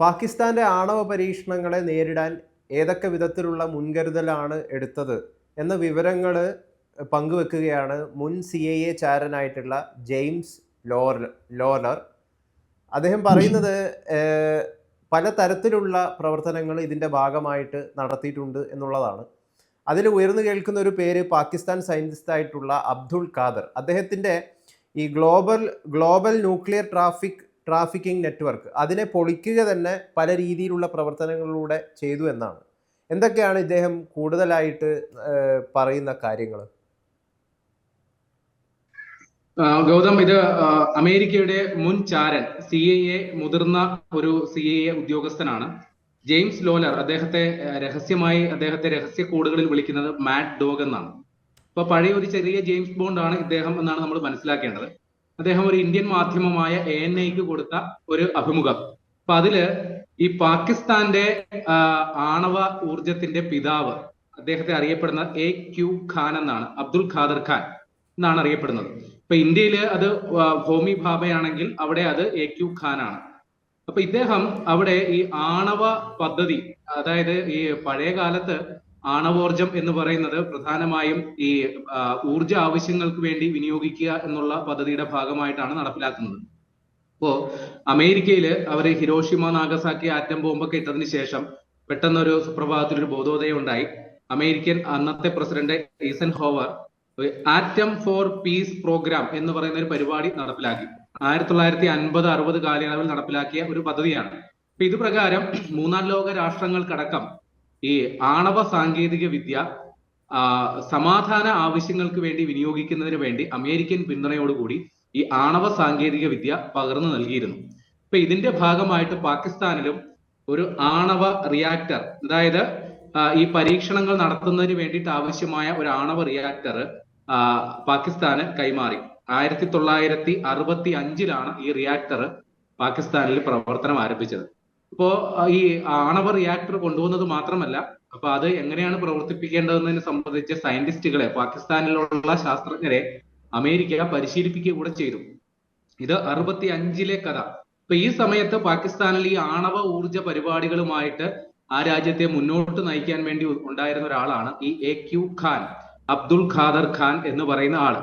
പാകിസ്ഥാന്റെ ആണവ പരീക്ഷണങ്ങളെ നേരിടാൻ ഏതൊക്കെ വിധത്തിലുള്ള മുൻകരുതലാണ് എടുത്തത് എന്ന വിവരങ്ങൾ പങ്കുവെക്കുകയാണ് മുൻ സി ഐ എ ചാരനായിട്ടുള്ള ജെയിംസ് ലോർ ലോലർ അദ്ദേഹം പറയുന്നത് പല തരത്തിലുള്ള പ്രവർത്തനങ്ങൾ ഇതിന്റെ ഭാഗമായിട്ട് നടത്തിയിട്ടുണ്ട് എന്നുള്ളതാണ്. അതിൽ ഉയർന്നു കേൾക്കുന്ന ഒരു പേര് പാകിസ്ഥാൻ സയന്റിസ്റ്റ് ആയിട്ടുള്ള അബ്ദുൾ ഖാദർ. അദ്ദേഹത്തിന്റെ ഈ global global nuclear traffic trafficking network. അതിനെ പൊളിക്കുക തന്നെ പല രീതിയിലുള്ള പ്രവർത്തനങ്ങളിലൂടെ ചെയ്തു എന്നാണ്. എന്തൊക്കെയാണ് ഇദ്ദേഹം കൂടുതലായിട്ട് പറയുന്ന കാര്യങ്ങൾ ഗൗതം ഇത് അമേരിക്കയുടെ മുൻ ചാരൻ സി ഐ എ മുതിർന്ന ഒരു സി ഐ എ ഉദ്യോഗസ്ഥനാണ്. ജെയിംസ് ലോലർ അദ്ദേഹത്തെ രഹസ്യമായി അദ്ദേഹത്തെ രഹസ്യ കോഡുകളിൽ വിളിക്കുന്നത് മാറ്റ് ഡോഗ് എന്നാണ്. അപ്പൊ പഴയ ഒരു ചെറിയ ജെയിംസ് ബോണ്ട് ആണ് ഇദ്ദേഹം എന്നാണ് നമ്മൾ മനസ്സിലാക്കേണ്ടത്. അദ്ദേഹം ഒരു ഇന്ത്യൻ മാധ്യമമായ എ എൻ ഐക്ക് കൊടുത്ത ഒരു അഭിമുഖം. അപ്പൊ അതിൽ ഈ പാകിസ്ഥാന്റെ ആണവ ഊർജത്തിന്റെ പിതാവ് അദ്ദേഹത്തെ അറിയപ്പെടുന്ന എ ക്യു ഖാൻ എന്നാണ് അബ്ദുൽ ഖാദർ ഖാൻ എന്നാണ് അറിയപ്പെടുന്നത്. ഇപ്പൊ ഇന്ത്യയിൽ അത് ഹോമി ഭാബയാണെങ്കിൽ അവിടെ അത് എ ക്യു ഖാൻ ആണ്. അപ്പൊ ഇദ്ദേഹം അവിടെ ഈ ആണവ പദ്ധതി അതായത് ഈ പഴയ കാലത്ത് ആണവോർജം എന്ന് പറയുന്നത് പ്രധാനമായും ഈ ഊർജ ആവശ്യങ്ങൾക്ക് വേണ്ടി വിനിയോഗിക്കുക എന്നുള്ള പദ്ധതിയുടെ ഭാഗമായിട്ടാണ് നടപ്പിലാക്കുന്നത്. ഇപ്പോ അമേരിക്കയിൽ അവർ ഹിരോഷിമ നാഗസാക്കി ആറ്റം ബോംബൊക്കെ ഇട്ടതിന് ശേഷം പെട്ടെന്ന് ഒരു സുപ്രഭാതത്തിൽ ഒരു ബോധോദയം ഉണ്ടായി. അമേരിക്കൻ അന്നത്തെ president Eisenhower atom for peace program എന്ന് പറയുന്ന ഒരു പരിപാടി നടപ്പിലാക്കി. ആയിരത്തി തൊള്ളായിരത്തി അൻപത് അറുപത് കാലയളവിൽ നടപ്പിലാക്കിയ ഒരു പദ്ധതിയാണ്. അപ്പൊ ഇത് പ്രകാരം മൂന്നാം ലോക രാഷ്ട്രങ്ങൾക്കടക്കം ഈ ആണവ സാങ്കേതിക വിദ്യ സമാധാന ആവശ്യങ്ങൾക്ക് വേണ്ടി വിനിയോഗിക്കുന്നതിന് വേണ്ടി അമേരിക്കൻ പിന്തുണയോടുകൂടി ഈ ആണവ സാങ്കേതിക വിദ്യ പകർന്നു നൽകിയിരുന്നു. ഇപ്പൊ ഇതിന്റെ ഭാഗമായിട്ട് പാകിസ്ഥാനിലും ഒരു ആണവ റിയാക്ടർ അതായത് ഈ പരീക്ഷണങ്ങൾ നടത്തുന്നതിന് വേണ്ടിയിട്ട് ആവശ്യമായ ഒരു ആണവ റിയാക്ടർ പാകിസ്ഥാന് കൈമാറി. ആയിരത്തി തൊള്ളായിരത്തി അറുപത്തി അഞ്ചിലാണ് ഈ റിയാക്ടർ പാകിസ്ഥാനിൽ പ്രവർത്തനം ആരംഭിച്ചത്. ഇപ്പോ ഈ ആണവ റിയാക്ടർ കൊണ്ടുവന്നത് മാത്രമല്ല അപ്പൊ അത് എങ്ങനെയാണ് പ്രവർത്തിപ്പിക്കേണ്ടതെന്നതിനെ സംബന്ധിച്ച് സയന്റിസ്റ്റുകളെ പാകിസ്ഥാനിലുള്ള ശാസ്ത്രജ്ഞരെ അമേരിക്ക പരിശീലിപ്പിക്കുക കൂടെ ചെയ്തു. ഇത് അറുപത്തി അഞ്ചിലെ കഥ. ഇപ്പൊ ഈ സമയത്ത് പാകിസ്ഥാനിൽ ഈ ആണവ ഊർജ പരിപാടികളുമായിട്ട് ആ രാജ്യത്തെ മുന്നോട്ട് നയിക്കാൻ വേണ്ടി ഉണ്ടായിരുന്ന ഒരാളാണ് ഈ എ ക്യു ഖാൻ അബ്ദുൾ ഖാദർ ഖാൻ എന്ന് പറയുന്ന ആൾ.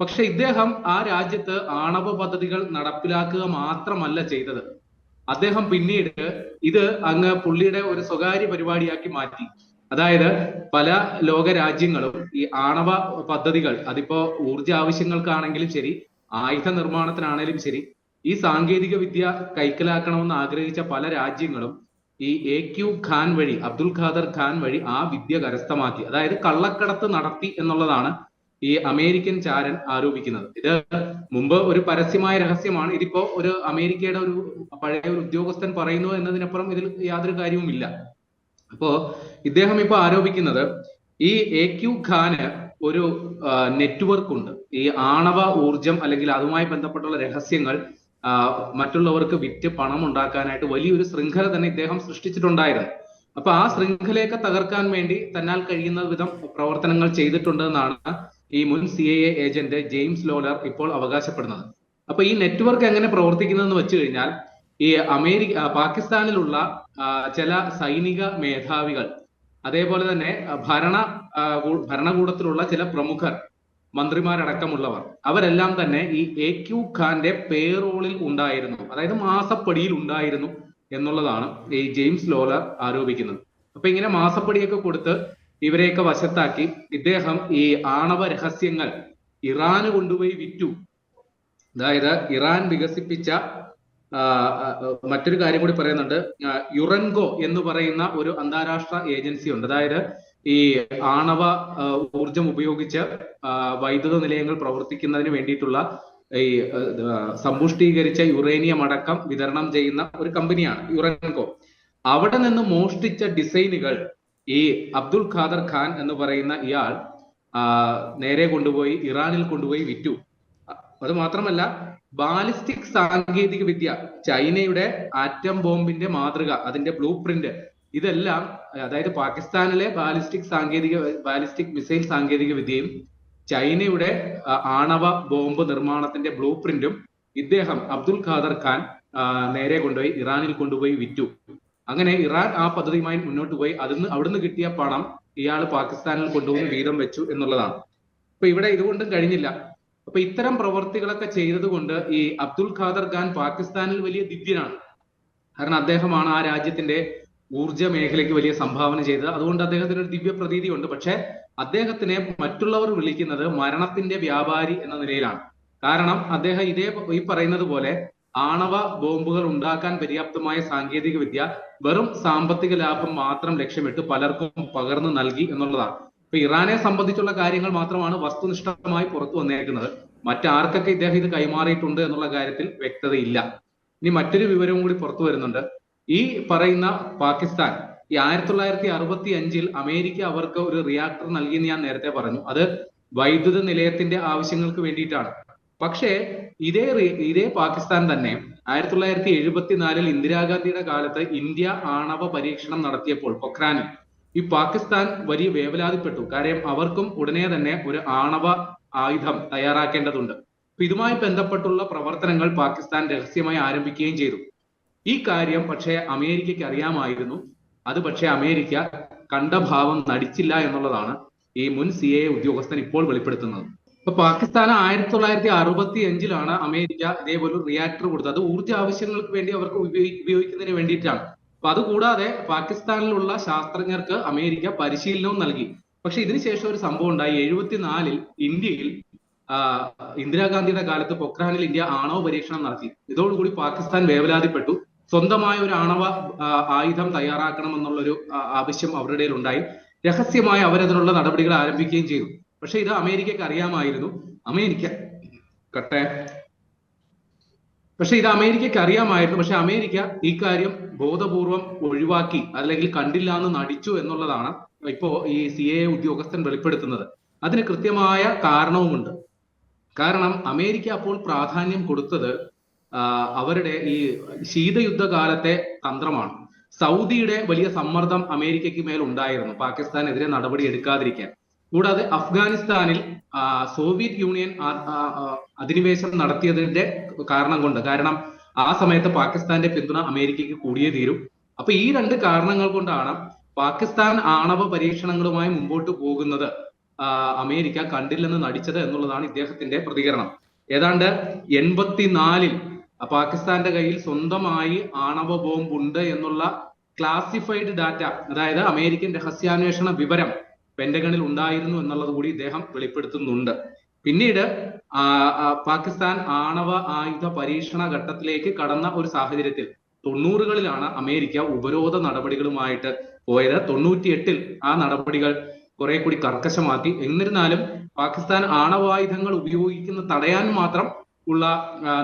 പക്ഷെ ഇദ്ദേഹം ആ രാജ്യത്ത് ആണവ പദ്ധതികൾ നടപ്പിലാക്കുക മാത്രമല്ല ചെയ്തത്. അദ്ദേഹം പിന്നീട് ഇത് അങ്ങ് പുള്ളിയുടെ ഒരു സ്വകാര്യ പരിപാടിയാക്കി മാറ്റി. അതായത് പല ലോക രാജ്യങ്ങളും ഈ ആണവ പദ്ധതികൾ അതിപ്പോ ഊർജ ആവശ്യങ്ങൾക്കാണെങ്കിലും ശരി ആയുധ നിർമ്മാണത്തിനാണെങ്കിലും ശരി ഈ സാങ്കേതിക വിദ്യ കൈക്കലാക്കണമെന്ന് ആഗ്രഹിച്ച പല രാജ്യങ്ങളും ഈ എ ക്യു ഖാൻ വഴി അബ്ദുൽ ഖാദർ ഖാൻ വഴി ആ വിദ്യ കരസ്ഥമാക്കി. അതായത് കള്ളക്കടത്ത് നടത്തി എന്നുള്ളതാണ് ഈ അമേരിക്കൻ ചാരൻ ആരോപിക്കുന്നത്. ഇത് മുമ്പ് ഒരു പരസ്യമായ രഹസ്യമാണ്. ഇതിപ്പോ ഒരു അമേരിക്കയുടെ ഒരു പഴയ ഒരു ഉദ്യോഗസ്ഥൻ പറയുന്നു എന്നതിനപ്പുറം ഇതിൽ യാതൊരു കാര്യവുമില്ല. അപ്പോ ഇദ്ദേഹം ഇപ്പൊ ആരോപിക്കുന്നത് ഈ എ ക്യു ഖാന് ഒരു നെറ്റ്വർക്ക് ഉണ്ട്. ഈ ആണവ ഊർജം അല്ലെങ്കിൽ അതുമായി ബന്ധപ്പെട്ടുള്ള രഹസ്യങ്ങൾ മറ്റുള്ളവർക്ക് വിറ്റ് പണം ഉണ്ടാക്കാനായിട്ട് വലിയൊരു ശൃംഖല തന്നെ ഇദ്ദേഹം സൃഷ്ടിച്ചിട്ടുണ്ടായിരുന്നു. അപ്പൊ ആ ശൃംഖലയൊക്കെ തകർക്കാൻ വേണ്ടി തന്നാൽ കഴിയുന്ന വിധം പ്രവർത്തനങ്ങൾ ചെയ്തിട്ടുണ്ട് എന്നാണ് ഈ മുൻ C A agent James Lawler ഇപ്പോൾ അവകാശപ്പെടുന്നത്. അപ്പൊ ഈ നെറ്റ്വർക്ക് എങ്ങനെ പ്രവർത്തിക്കുന്നതെന്ന് വെച്ച് കഴിഞ്ഞാൽ ഈ അമേരിക്ക പാകിസ്ഥാനിലുള്ള ചില സൈനിക മേധാവികൾ അതേപോലെ തന്നെ ഭരണ ഭരണകൂടത്തിലുള്ള ചില പ്രമുഖർ മന്ത്രിമാരടക്കമുള്ളവർ അവരെല്ലാം തന്നെ ഈ എ ക്യു ഖാന്റെ പേറോളിൽ ഉണ്ടായിരുന്നു. അതായത് മാസപ്പടിയിൽ ഉണ്ടായിരുന്നു എന്നുള്ളതാണ് ഈ ജെയിംസ് ലോലർ ആരോപിക്കുന്നത്. അപ്പൊ ഇങ്ങനെ മാസപ്പടിയൊക്കെ കൊടുത്ത് ഇവരെയൊക്കെ വശത്താക്കി ഇദ്ദേഹം ഈ ആണവ രഹസ്യങ്ങൾ ഇറാന് കൊണ്ടുപോയി വിറ്റു. അതായത് ഇറാൻ വികസിപ്പിച്ച മറ്റൊരു കാര്യം കൂടി പറയുന്നുണ്ട്. യുറൻഗോ എന്ന് പറയുന്ന ഒരു അന്താരാഷ്ട്ര ഏജൻസി ഉണ്ട്. അതായത് ഈ ആണവ ഊർജം ഉപയോഗിച്ച് വൈദ്യുത നിലയങ്ങൾ പ്രവർത്തിക്കുന്നതിന് വേണ്ടിയിട്ടുള്ള ഈ സമ്പുഷ്ടീകരിച്ച യുറേനിയം അടക്കം വിതരണം ചെയ്യുന്ന ഒരു കമ്പനിയാണ് യുറൻകോ അവിടെ നിന്ന് മോഷ്ടിച്ച ഡിസൈനുകൾ ഈ അബ്ദുൽ ഖാദർ ഖാൻ എന്ന് പറയുന്ന ഇയാൾ നേരെ കൊണ്ടുപോയി ഇറാനിൽ കൊണ്ടുപോയി വിറ്റു. അത് മാത്രമല്ല ബാലിസ്റ്റിക് സാങ്കേതിക വിദ്യ ചൈനയുടെ ആറ്റം ബോംബിന്റെ മാതൃക അതിന്റെ ബ്ലൂ പ്രിന്റ് ഇതെല്ലാം അതായത് പാകിസ്ഥാനിലെ ബാലിസ്റ്റിക് സാങ്കേതിക ബാലിസ്റ്റിക് മിസൈൽ സാങ്കേതിക വിദ്യയും ചൈനയുടെ ആണവ ബോംബ് നിർമ്മാണത്തിന്റെ ബ്ലൂ പ്രിന്റും ഇദ്ദേഹം അബ്ദുൽ ഖാദർ ഖാൻ നേരെ കൊണ്ടുപോയി ഇറാനിൽ കൊണ്ടുപോയി വിറ്റു. അങ്ങനെ ഇറാൻ ആ പദ്ധതിയുമായി മുന്നോട്ട് പോയി. അതിന് അവിടുന്ന് കിട്ടിയ പണം ഇയാൾ പാകിസ്ഥാനിൽ കൊണ്ടുപോയി വീതം വെച്ചു എന്നുള്ളതാണ്. അപ്പൊ ഇവിടെ ഇതുകൊണ്ടും കഴിഞ്ഞില്ല. അപ്പൊ ഇത്തരം പ്രവർത്തികളൊക്കെ ചെയ്തതുകൊണ്ട് ഈ അബ്ദുൽ ഖാദർ ഖാൻ പാകിസ്ഥാനിൽ വലിയ ദിവ്യനാണ് കാരണം അദ്ദേഹമാണ് ആ രാജ്യത്തിന്റെ ഊർജ മേഖലയ്ക്ക് വലിയ സംഭാവന ചെയ്തത്. അതുകൊണ്ട് അദ്ദേഹത്തിന് ഒരു ദിവ്യ പ്രതീതി ഉണ്ട് പക്ഷെ അദ്ദേഹത്തിനെ മറ്റുള്ളവർ വിളിക്കുന്നത് മരണത്തിന്റെ വ്യാപാരി എന്ന നിലയിലാണ്. കാരണം അദ്ദേഹം ഇതേ ഈ പറയുന്നത് പോലെ ആണവ ബോംബുകൾ ഉണ്ടാക്കാൻ പര്യാപ്തമായ സാങ്കേതിക വിദ്യ വെറും സാമ്പത്തിക ലാഭം മാത്രം ലക്ഷ്യമിട്ട് പലർക്കും പകർന്നു നൽകി എന്നുള്ളതാണ്. ഇപ്പൊ ഇറാനെ സംബന്ധിച്ചുള്ള കാര്യങ്ങൾ മാത്രമാണ് വസ്തുനിഷ്ഠമായി പുറത്തു വന്നേക്കുന്നത്. മറ്റാർക്കൊക്കെ ഇദ്ദേഹം ഇത് കൈമാറിയിട്ടുണ്ട് എന്നുള്ള കാര്യത്തിൽ വ്യക്തതയില്ല. ഇനി മറ്റൊരു വിവരവും കൂടി പുറത്തു വരുന്നുണ്ട്. ഈ പറയുന്ന പാകിസ്ഥാൻ ഈ ആയിരത്തി തൊള്ളായിരത്തി അറുപത്തി അഞ്ചിൽ അമേരിക്ക അവർക്ക് ഒരു റിയാക്ടർ നൽകിയെന്ന് ഞാൻ നേരത്തെ പറഞ്ഞു. അത് വൈദ്യുത നിലയത്തിന്റെ ആവശ്യങ്ങൾക്ക് വേണ്ടിയിട്ടാണ്. പക്ഷേ ഇതേ ഇതേ പാകിസ്ഥാൻ തന്നെ ആയിരത്തി തൊള്ളായിരത്തി എഴുപത്തിനാലിൽ ഇന്ദിരാഗാന്ധിയുടെ കാലത്ത് ഇന്ത്യ ആണവ പരീക്ഷണം നടത്തിയപ്പോൾ പൊഖ്രാനിൽ ഈ പാകിസ്ഥാൻ വലിയ വേവലാതിപ്പെട്ടു. കാര്യം അവർക്കും ഉടനെ തന്നെ ഒരു ആണവ ആയുധം തയ്യാറാക്കേണ്ടതുണ്ട്. ഇതുമായി ബന്ധപ്പെട്ടുള്ള പ്രവർത്തനങ്ങൾ പാകിസ്ഥാൻ രഹസ്യമായി ആരംഭിക്കുകയും ചെയ്തു. ഈ കാര്യം പക്ഷേ അമേരിക്കയ്ക്ക് അറിയാമായിരുന്നു. അത് പക്ഷേ അമേരിക്ക കണ്ട ഭാവം നടിച്ചില്ല എന്നുള്ളതാണ് ഈ മുൻ സി എ ഉദ്യോഗസ്ഥൻ ഇപ്പോൾ വെളിപ്പെടുത്തുന്നത്. ഇപ്പൊ പാകിസ്ഥാൻ ആയിരത്തി തൊള്ളായിരത്തി അറുപത്തി അഞ്ചിലാണ് അമേരിക്ക ഇതേപോലെ റിയാക്ടർ കൊടുത്തത്. അത് ഊർജ ആവശ്യങ്ങൾക്ക് വേണ്ടി അവർക്ക് ഉപയോഗി- ഉപയോഗിക്കുന്നതിന് വേണ്ടിയിട്ടാണ്. അപ്പൊ അതുകൂടാതെ പാകിസ്ഥാനിലുള്ള ശാസ്ത്രജ്ഞർക്ക് അമേരിക്ക പരിശീലനവും നൽകി. പക്ഷെ ഇതിനുശേഷം ഒരു സംഭവം ഉണ്ടായി. എഴുപത്തിനാലിൽ ഇന്ത്യയിൽ ഇന്ദിരാഗാന്ധിയുടെ കാലത്ത് പൊഖ്രാനിൽ ഇന്ത്യ ആണവ പരീക്ഷണം നടത്തി. ഇതോടുകൂടി പാകിസ്ഥാൻ വേവലാതിപ്പെട്ടു. സ്വന്തമായ ഒരു ആണവ ആയുധം തയ്യാറാക്കണമെന്നുള്ളൊരു ആവശ്യം അവരുടെ ഉണ്ടായി രഹസ്യമായി അവരതിനുള്ള നടപടികൾ ആരംഭിക്കുകയും ചെയ്തു. പക്ഷെ ഇത് അമേരിക്കക്ക് അറിയാമായിരുന്നു. അമേരിക്ക കട്ടെ. പക്ഷെ ഇത് അമേരിക്കക്ക് അറിയാമായിരുന്നു. പക്ഷെ അമേരിക്ക ഈ കാര്യം ബോധപൂർവം ഒഴിവാക്കി അല്ലെങ്കിൽ കണ്ടില്ല എന്ന് നടിച്ചു എന്നുള്ളതാണ് ഇപ്പോ ഈ സി എ ഉദ്യോഗസ്ഥൻ വെളിപ്പെടുത്തുന്നത്. അതിന് കൃത്യമായ കാരണവുമുണ്ട്. കാരണം അമേരിക്ക അപ്പോൾ പ്രാധാന്യം കൊടുത്തത് അവരുടെ ഈ ശീതയുദ്ധകാലത്തെ തന്ത്രമാണ്. സൗദിയുടെ വലിയ സമ്മർദ്ദം അമേരിക്കയ്ക്ക് മേൽ ഉണ്ടായിരുന്നു. പാകിസ്ഥാനെതിരെ നടപടി എടുക്കാതിരിക്കാൻ. കൂടാതെ അഫ്ഗാനിസ്ഥാനിൽ സോവിയറ്റ് യൂണിയൻ അധിനിവേശം നടത്തിയതിന്റെ കാരണം കൊണ്ട്. കാരണം ആ സമയത്ത് പാകിസ്ഥാന്റെ പിന്തുണ അമേരിക്കയ്ക്ക് കൂടിയേ തീരും. അപ്പൊ ഈ രണ്ട് കാരണങ്ങൾ കൊണ്ടാണ് പാകിസ്ഥാൻ ആണവ പരീക്ഷണങ്ങളുമായി മുമ്പോട്ട് പോകുന്നത് അമേരിക്ക കണ്ടില്ലെന്ന് നടിച്ചത് എന്നുള്ളതാണ് ഇദ്ദേഹത്തിന്റെ പ്രതികരണം. ഏതാണ്ട് എൺപത്തിനാലിൽ പാകിസ്ഥാന്റെ കയ്യിൽ സ്വന്തമായി ആണവ ബോംബ് ഉണ്ട് എന്നുള്ള ക്ലാസിഫൈഡ് ഡാറ്റ അതായത് അമേരിക്കൻ രഹസ്യാന്വേഷണ വിവരം പെന്റഗണിൽ ഉണ്ടായിരുന്നു എന്നുള്ളത് കൂടി ഇദ്ദേഹം വെളിപ്പെടുത്തുന്നുണ്ട്. പിന്നീട് പാകിസ്ഥാൻ ആണവ ആയുധ പരീക്ഷണ ഘട്ടത്തിലേക്ക് കടന്ന ഒരു സാഹചര്യത്തിൽ തൊണ്ണൂറുകളിലാണ് അമേരിക്ക ഉപരോധ നടപടികളുമായിട്ട് പോയത്. തൊണ്ണൂറ്റിയെട്ടിൽ ആ നടപടികൾ കുറെ കൂടി കർക്കശമാക്കി. എന്നിരുന്നാലും പാകിസ്ഥാൻ ആണവായുധങ്ങൾ ഉപയോഗിക്കുന്ന തടയാൻ മാത്രം ഉള്ള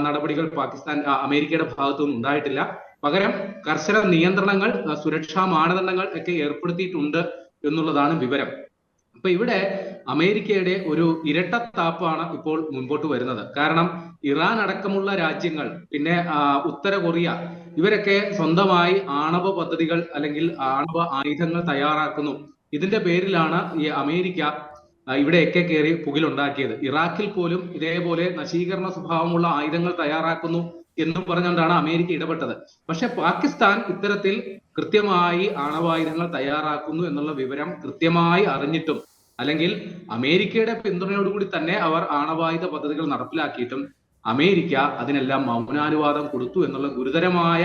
നടപടികൾ പാകിസ്ഥാൻ അമേരിക്കയുടെ ഭാഗത്തുനിന്ന് ഉണ്ടായിട്ടില്ല. പകരം കർശന നിയന്ത്രണങ്ങൾ സുരക്ഷാ മാനദണ്ഡങ്ങൾ ഒക്കെ ഏർപ്പെടുത്തിയിട്ടുണ്ട്. എന്നുള്ളതാണ് വിവരം. അപ്പൊ ഇവിടെ അമേരിക്കയുടെ ഒരു ഇരട്ടത്താപ്പാണ് ഇപ്പോൾ മുൻപോട്ട് വരുന്നത്. കാരണം ഇറാൻ അടക്കമുള്ള രാജ്യങ്ങൾ പിന്നെ ഉത്തര കൊറിയ ഇവരൊക്കെ സ്വന്തമായി ആണവ പദ്ധതികൾ അല്ലെങ്കിൽ ആണവ ആയുധങ്ങൾ തയ്യാറാക്കുന്നു. ഇതിന്റെ പേരിലാണ് ഈ അമേരിക്ക ഇവിടെയൊക്കെ കയറി പുകിലുണ്ടാക്കിയത്. ഇറാഖിൽ പോലും ഇതേപോലെ നശീകരണ സ്വഭാവമുള്ള ആയുധങ്ങൾ തയ്യാറാക്കുന്നു. എന്നും പറഞ്ഞുകൊണ്ടാണ് അമേരിക്ക ഇടപെട്ടത്. പക്ഷെ പാകിസ്ഥാൻ ഇത്തരത്തിൽ കൃത്യമായി ആണവായുധങ്ങൾ തയ്യാറാക്കുന്നു എന്നുള്ള വിവരം കൃത്യമായി അറിഞ്ഞിട്ടും അല്ലെങ്കിൽ അമേരിക്കയുടെ പിന്തുണയോടുകൂടി തന്നെ അവർ ആണവായുധ പദ്ധതികൾ നടപ്പിലാക്കിയിട്ടും അമേരിക്ക അതിനെല്ലാം മൗനാനുവാദം കൊടുത്തു എന്നുള്ള ഗുരുതരമായ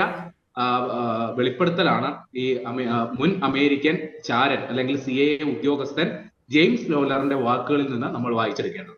വെളിപ്പെടുത്തലാണ് ഈ മുൻ അമേരിക്കൻ ചാരൻ അല്ലെങ്കിൽ സി ഉദ്യോഗസ്ഥൻ ജെയിംസ് ലോലറിന്റെ വാക്കുകളിൽ നിന്ന് നമ്മൾ വായിച്ചെടുക്കേണ്ടത്.